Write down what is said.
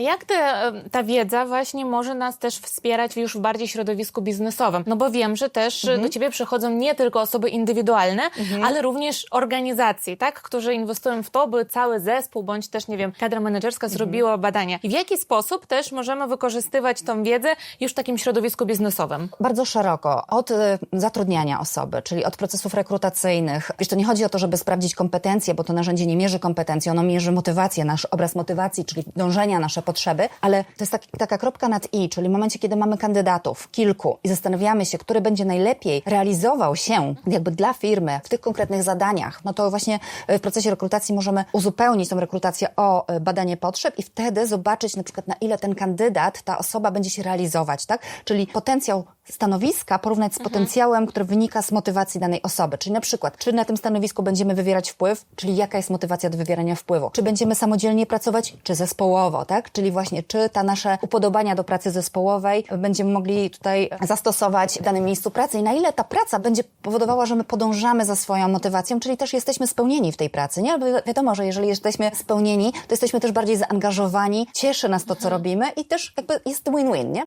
A jak te, ta wiedza właśnie może nas też wspierać już w bardziej środowisku biznesowym? No bo wiem, że też e, do ciebie przychodzą nie tylko osoby indywidualne, ale również organizacje, tak? Którzy inwestują w to, by cały zespół bądź też, nie wiem, kadra menedżerska zrobiła badania. I w jaki sposób też możemy wykorzystywać tą wiedzę już w takim środowisku biznesowym? Bardzo szeroko. Od y, zatrudniania osoby, czyli od procesów rekrutacyjnych. Wiesz, to nie chodzi o to, żeby sprawdzić kompetencje, bo to narzędzie nie mierzy kompetencji, ono mierzy motywację, nasz obraz motywacji, czyli dążenia, nasze potrzeby, ale to jest taki, taka kropka nad i, czyli w momencie, kiedy mamy kandydatów, kilku i zastanawiamy się, który będzie najlepiej realizował się jakby dla firmy w tych konkretnych zadaniach, no to właśnie y, w procesie rekrutacji możemy uzupełnić tą rekrutację o y, badanie potrzeb i wtedy zobaczyć na przykład na ile ten kandydat, ta osoba będzie się realizować, tak? Czyli potencjał stanowiska porównać z potencjałem, który wynika z motywacji danej osoby. Czyli na przykład, czy na tym stanowisku będziemy wywierać wpływ, czyli jaka jest motywacja do wywierania wpływu. Czy będziemy samodzielnie pracować, czy zespołowo, tak? Czyli właśnie, czy ta nasze upodobania do pracy zespołowej będziemy mogli tutaj zastosować w danym miejscu pracy i na ile ta praca będzie powodowała, że my podążamy za swoją motywacją, czyli też jesteśmy spełnieni w tej pracy, nie? Bo wi- wiadomo, że jeżeli jesteśmy spełnieni, to jesteśmy też bardziej zaangażowani, cieszy nas to, co robimy i też jakby jest win-win, nie?